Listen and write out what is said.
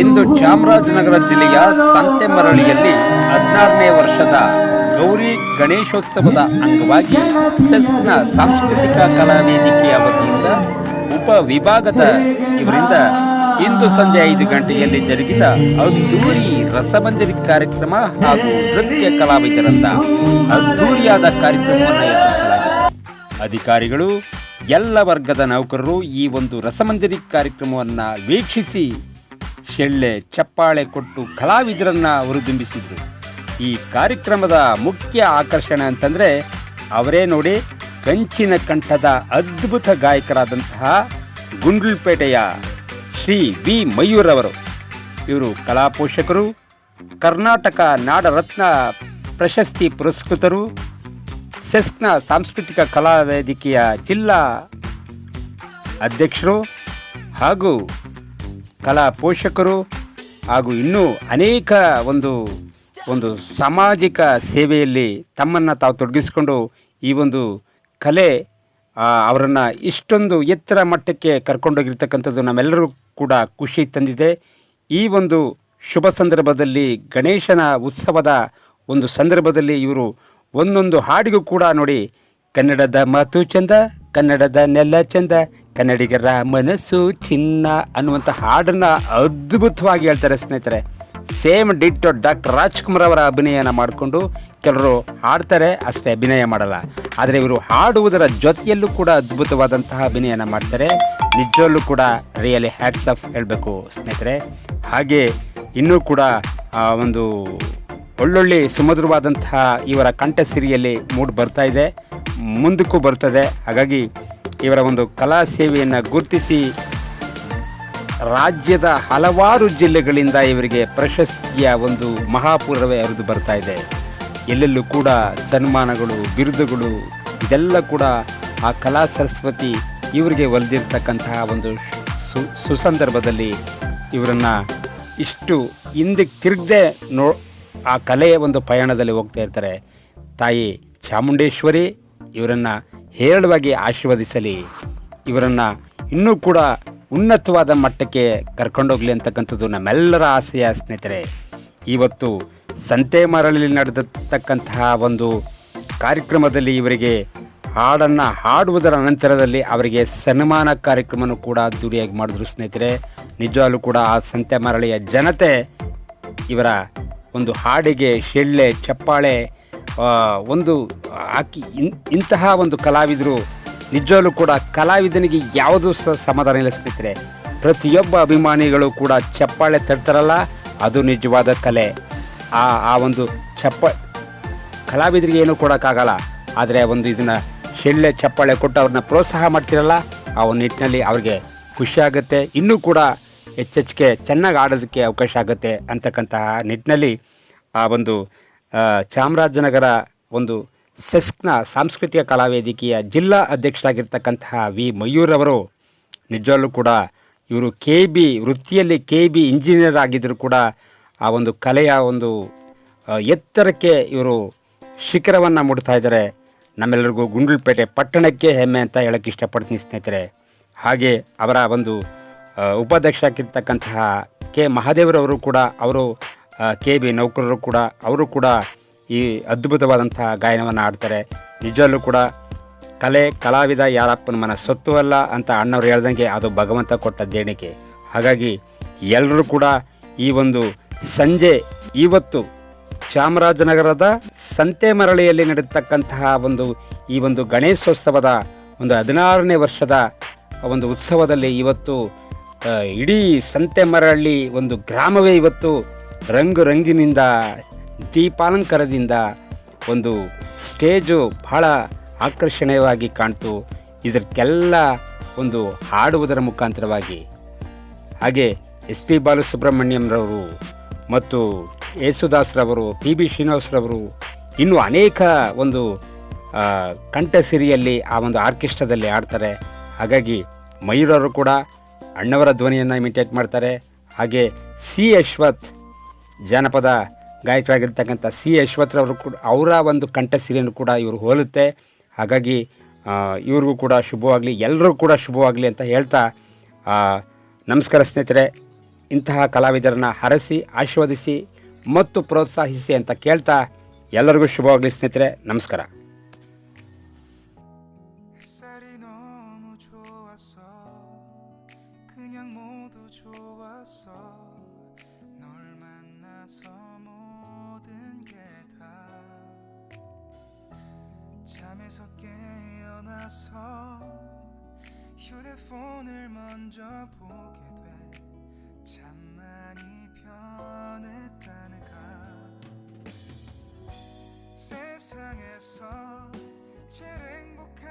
ಇಂದು ಚಾಮರಾಜನಗರ ಜಿಲ್ಲೆಯ ಸಂತೆಮರಳಿಯಲ್ಲಿ ಹದಿನಾರನೇ ವರ್ಷದ ಗೌರಿ ಗಣೇಶೋತ್ಸವದ ಅಂಗವಾಗಿ ಸೆಸ್ನ ಸಾಂಸ್ಕೃತಿಕ ಕಲಾ ವೇದಿಕೆಯ ವತಿಯಿಂದ ಉಪ ವಿಭಾಗದ ಇವರಿಂದ ಇಂದು ಸಂಜೆ ಐದು ಗಂಟೆಯಲ್ಲಿ ಜರುಗಿದ ಅದ್ದೂರಿ ರಸಮಂಜರಿ ಕಾರ್ಯಕ್ರಮ ಹಾಗೂ ನೃತ್ಯ ಕಲಾವಿದರಿಂದ ಅದ್ದೂರಿಯಾದ ಕಾರ್ಯಕ್ರಮವನ್ನು ಅಧಿಕಾರಿಗಳು ಎಲ್ಲ ವರ್ಗದ ನೌಕರರು ಈ ಒಂದು ರಸಮಂಜರಿ ಕಾರ್ಯಕ್ರಮವನ್ನು ವೀಕ್ಷಿಸಿ ಶೆಳ್ಳೆ, ಚಪ್ಪಾಳೆ ಕೊಟ್ಟು ಕಲಾವಿದರನ್ನ ಹುರಿದುಂಬಿಸಿದ್ರು ಈ ಕಾರ್ಯಕ್ರಮದ ಮುಖ್ಯ ಆಕರ್ಷಣೆ ಅಂತಂದರೆ ಅವರೇ ನೋಡಿ ಕಂಚಿನ ಕಂಠದ ಅದ್ಭುತ ಗಾಯಕರಾದಂತಹ ಗುಂಡ್ಲುಪೇಟೆಯ ಶ್ರೀ ವಿ. ಮಯೂರವರು. ಅವರು ಇವರು ಕಲಾ ಪೋಷಕರು ಕರ್ನಾಟಕ ನಾಡರತ್ನ ಪ್ರಶಸ್ತಿ ಪುರಸ್ಕೃತರು, ಸೆಸ್ಕ್ನ ಸಾಂಸ್ಕೃತಿಕ ಕಲಾ ವೇದಿಕೆಯ ಜಿಲ್ಲಾ ಅಧ್ಯಕ್ಷರು ಹಾಗೂ ಕಲಾ ಪೋಷಕರು ಹಾಗೂ ಇನ್ನೂ ಅನೇಕ ಒಂದು ಒಂದು ಸಾಮಾಜಿಕ ಸೇವೆಯಲ್ಲಿ ತಮ್ಮನ್ನು ತಾವು ತೊಡಗಿಸಿಕೊಂಡು ಈ ಒಂದು ಕಲೆ ಅವರನ್ನು ಇಷ್ಟೊಂದು ಎತ್ತರ ಮಟ್ಟಕ್ಕೆ ಕರ್ಕೊಂಡೋಗಿರ್ತಕ್ಕಂಥದ್ದು ನಮ್ಮೆಲ್ಲರೂ ಕೂಡ ಖುಷಿ ತಂದಿದೆ. ಈ ಒಂದು ಶುಭ ಸಂದರ್ಭದಲ್ಲಿ, ಗಣೇಶನ ಉತ್ಸವದ ಒಂದು ಸಂದರ್ಭದಲ್ಲಿ ಇವರು ಒಂದೊಂದು ಹಾಡಿಗೂ ಕೂಡ ನೋಡಿ, ಕನ್ನಡದ ಮಾತು ಚಂದ ಕನ್ನಡದ ನೆಲ ಚಂದ, ಕನ್ನಡಿಗರ ಮನಸ್ಸು ಚಿನ್ನ ಅನ್ನುವಂಥ ಹಾಡನ್ನು ಅದ್ಭುತವಾಗಿ ಹೇಳ್ತಾರೆ ಸ್ನೇಹಿತರೆ. ಸೇಮ್ ಡಿಟ್ಟು ಡಾಕ್ಟರ್ ರಾಜ್ಕುಮಾರ್ ಅವರ ಅಭಿನಯನ ಮಾಡಿಕೊಂಡು ಕೆಲವರು ಹಾಡ್ತಾರೆ, ಅಷ್ಟೇ ಅಭಿನಯ ಮಾಡಲ್ಲ. ಆದರೆ ಇವರು ಹಾಡುವುದರ ಜೊತೆಯಲ್ಲೂ ಕೂಡ ಅದ್ಭುತವಾದಂತಹ ಅಭಿನಯನ ಮಾಡ್ತಾರೆ. ನಿಜವಲ್ಲೂ ಕೂಡ ರಿಯಲಿ ಹ್ಯಾಟ್ಸ್ ಆಫ್ ಹೇಳಬೇಕು ಸ್ನೇಹಿತರೆ. ಹಾಗೆ ಇನ್ನೂ ಕೂಡ ಒಂದು ಒಳ್ಳೊಳ್ಳೆ ಸುಮಧುರವಾದಂತಹ ಇವರ ಕಂಠಸಿರಿಯಲ್ಲಿ ಮೂಡ್ ಬರ್ತಾ ಇದೆ. ಮುಂದಕ್ಕೂ ಬರ್ತದೆ. ಹಾಗಾಗಿ ಇವರ ಒಂದು ಕಲಾ ಸೇವೆಯನ್ನು ಗುರುತಿಸಿ ರಾಜ್ಯದ ಹಲವಾರು ಜಿಲ್ಲೆಗಳಿಂದ ಇವರಿಗೆ ಪ್ರಶಸ್ತಿಯ ಒಂದು ಮಹಾಪುರವೇ ಹರಿದು ಬರ್ತಾ ಇದೆ. ಎಲ್ಲೆಲ್ಲೂ ಕೂಡ ಸನ್ಮಾನಗಳು, ಬಿರುದುಗಳು ಇದೆಲ್ಲ ಕೂಡ ಆ ಕಲಾ ಸರಸ್ವತಿ ಇವರಿಗೆ ಒಲಿದಿರ್ತಕ್ಕಂತಹ ಒಂದು ಸು, ಸುಸಂದರ್ಭದಲ್ಲಿ ಇವರನ್ನು ಇಷ್ಟು ಹಿಂದೆ ತಿರುಗದೆ ನೋ, ಆ ಕಲೆಯ ಒಂದು ಪಯಣದಲ್ಲಿ ಹೋಗ್ತಾ ಇರ್ತಾರೆ. ತಾಯಿ ಚಾಮುಂಡೇಶ್ವರಿ ಇವರನ್ನು ಹೇರಳವಾಗಿ ಆಶೀರ್ವದಿಸಲಿ. ಇವರನ್ನು ಇನ್ನೂ ಕೂಡ ಉನ್ನತವಾದ ಮಟ್ಟಕ್ಕೆ ಕರ್ಕೊಂಡೋಗಲಿ ಅಂತಕ್ಕಂಥದ್ದು ನಮ್ಮೆಲ್ಲರ ಆಸೆಯ ಸ್ನೇಹಿತರೆ. ಇವತ್ತು ಸಂತೆ ಮರಳಲ್ಲಿ ನಡೆದತಕ್ಕಂತಹ ಒಂದು ಕಾರ್ಯಕ್ರಮದಲ್ಲಿ ಇವರಿಗೆ ಹಾಡನ್ನು ಹಾಡುವುದರ ನಂತರದಲ್ಲಿ ಅವರಿಗೆ ಸನ್ಮಾನ ಕಾರ್ಯಕ್ರಮನೂ ಕೂಡ ಅದ್ದೂರಿಯಾಗಿ ಮಾಡಿದ್ರು ಸ್ನೇಹಿತರೆ. ನಿಜವಾಗ್ಲೂ ಕೂಡ ಆ ಸಂತೆ ಮರಳಿಯ ಜನತೆ ಇವರ ಒಂದು ಹಾಡಿಗೆ, ಶೆಳ್ಳೆ, ಚಪ್ಪಾಳೆ ಒಂದು ಇನ್, ಇಂತಹ ಒಂದು ಕಲಾವಿದರು, ನಿಜವಾಗ್ಲೂ ಕೂಡ ಕಲಾವಿದನಿಗೆ ಯಾವುದೂ ಸಹ ಸಮಾಧಾನ ಇಲ್ಲ ಸ್ನೇಹಿತರೆ ಪ್ರತಿಯೊಬ್ಬ ಅಭಿಮಾನಿಗಳು ಕೂಡ ಚಪ್ಪಾಳೆ ತಡ್ತಾರಲ್ಲ ಅದು ನಿಜವಾದ ಕಲೆ. ಆ ಆ ಒಂದು ಚಪ್ಪ, ಕಲಾವಿದರಿಗೆ ಏನೂ ಕೊಡೋಕ್ಕಾಗಲ್ಲ. ಆದರೆ ಒಂದು ಇದನ್ನು ಶೆಳ್ಳೆ ಚಪ್ಪಾಳೆ ಕೊಟ್ಟು ಅವ್ರನ್ನ ಪ್ರೋತ್ಸಾಹ ಮಾಡ್ತಿರಲ್ಲ, ಆ ಒಂದು ನಿಟ್ಟಿನಲ್ಲಿ ಅವ್ರಿಗೆ ಖುಷಿಯಾಗುತ್ತೆ ಇನ್ನೂ ಕೂಡ ಹೆಚ್ಚೆಚ್ಚಿಗೆ ಚೆನ್ನಾಗಿ ಆಡೋದಕ್ಕೆ ಅವಕಾಶ ಆಗುತ್ತೆ ಅಂತಕ್ಕಂತಹ ನಿಟ್ಟಿನಲ್ಲಿ ಆ ಒಂದು ಚಾಮರಾಜನಗರ ಒಂದು ಸೆಸ್ಕ್ನ ಸಾಂಸ್ಕೃತಿಕ ಕಲಾವೇದಿಕೆಯ ಜಿಲ್ಲಾ ಅಧ್ಯಕ್ಷರಾಗಿರ್ತಕ್ಕಂತಹ ವಿ. ಮಯೂರ್ ಅವರು ನಿಜವಾಗ್ಲೂ ಕೂಡ ಇವರು ಕೆ ಬಿ ವೃತ್ತಿಯಲ್ಲಿ ಕೆ ಬಿ ಇಂಜಿನಿಯರ್ ಆಗಿದ್ದರೂ ಕೂಡ ಆ ಒಂದು ಕಲೆಯ ಒಂದು ಎತ್ತರಕ್ಕೆ ಇವರು ಶಿಖರವನ್ನು ಮುಡ್ತಾ ಇದ್ದಾರೆ. ನಮ್ಮೆಲ್ಲರಿಗೂ ಗುಂಡ್ಲುಪೇಟೆ ಪಟ್ಟಣಕ್ಕೆ ಹೆಮ್ಮೆ ಅಂತ ಹೇಳೋಕ್ಕೆ ಇಷ್ಟಪಡ್ತೀನಿ ಸ್ನೇಹಿತರೆ. ಹಾಗೆ ಅವರ ಒಂದು ಉಪಾಧ್ಯಕ್ಷರಾಗಿರ್ತಕ್ಕಂತಹ ಕೆ. ಮಹಾದೇವರವರು ಕೂಡ ಅವರು ಕೆ ಬಿ ನೌಕರರು ಕೂಡ, ಅವರು ಕೂಡ ಈ ಅದ್ಭುತವಾದಂತಹ ಗಾಯನವನ್ನು ಆಡ್ತಾರೆ ನಿಜವಲ್ಲೂ ಕೂಡ ಕಲೆ ಕಲಾವಿದ ಯಾರಪ್ಪನ ಮನ ಸೊತ್ತು ಅಲ್ಲ ಅಂತ ಅಣ್ಣವ್ರು ಹೇಳ್ದಂಗೆ ಅದು ಭಗವಂತ ಕೊಟ್ಟ ದೇಣಿಗೆ. ಹಾಗಾಗಿ ಎಲ್ಲರೂ ಕೂಡ ಈ ಒಂದು ಸಂಜೆ ಇವತ್ತು ಚಾಮರಾಜನಗರದ ಸಂತೆ ಮರಳಿಯಲ್ಲಿ ನಡೆತಕ್ಕಂತಹ ಒಂದು, ಈ ಒಂದು ಗಣೇಶೋತ್ಸವದ ಒಂದು ಹದಿನಾರನೇ ವರ್ಷದ ಒಂದು ಉತ್ಸವದಲ್ಲಿ ಇವತ್ತು ಇಡೀ ಸಂತೆ ಮರಳಿ ಒಂದು ಗ್ರಾಮವೇ ಇವತ್ತು ರಂಗು ರಂಗಿನಿಂದ ದೀಪಾಲಂಕಾರದಿಂದ ಒಂದು ಸ್ಟೇಜು ಬಹಳ ಆಕರ್ಷಣೀಯವಾಗಿ ಕಾಣ್ತು. ಇದಕ್ಕೆಲ್ಲ ಒಂದು ಹಾಡುವುದರ ಮುಖಾಂತರವಾಗಿ. ಹಾಗೆ ಎಸ್ ಪಿ ಬಾಲಸುಬ್ರಹ್ಮಣ್ಯಂರವರು ಮತ್ತು ಯೇಸುದಾಸ್ರವರು, ಪಿ ಬಿ ಶ್ರೀನಿವಾಸ್ರವರು ಇನ್ನೂ ಅನೇಕ ಒಂದು ಕಂಠಸಿರಿಯಲ್ಲಿ ಆ ಒಂದು ಆರ್ಕೆಸ್ಟ್ರಾದಲ್ಲಿ ಆಡ್ತಾರೆ ಹಾಗಾಗಿ ಮಯೂರವರು ಕೂಡ ಅಣ್ಣವರ ಧ್ವನಿಯನ್ನು ಇಮಿಟೇಟ್ ಮಾಡ್ತಾರೆ. ಹಾಗೆ ಸಿ ಯಶ್ವಥ್ ಜಾನಪದ ಗಾಯಕರಾಗಿರ್ತಕ್ಕಂಥ ಸಿ ಯಶ್ವಥ್ರವರು ಕೂಡ ಅವರ ಒಂದು ಕಂಠಸಿರಿಯನ್ನು ಕೂಡ ಇವರು ಹೋಲುತ್ತೆ ಹಾಗಾಗಿ ಆ, ಇವ್ರಿಗೂ ಕೂಡ ಶುಭವಾಗಲಿ ಎಲ್ಲರೂ ಕೂಡ ಶುಭವಾಗಲಿ ಅಂತ ಹೇಳ್ತಾ ಆ, ನಮಸ್ಕಾರ ಸ್ನೇಹಿತರೆ ಇಂತಹ ಕಲಾವಿದರನ್ನ ಹರಸಿ ಆಶೀರ್ವದಿಸಿ ಮತ್ತು ಪ್ರೋತ್ಸಾಹಿಸಿ ಅಂತ ಕೇಳ್ತಾ ಎಲ್ಲರಿಗೂ ಶುಭವಾಗಲಿ ಸ್ನೇಹಿತರೆ ನಮಸ್ಕಾರ 햇살이 너무 좋았어 그냥 모두 좋았어 널 만 나서 모든 게 다 잠에서 깨어나서 휴대폰을 먼저 보게 돼 참 많이 변했다는가. 세상에서 제일 행복한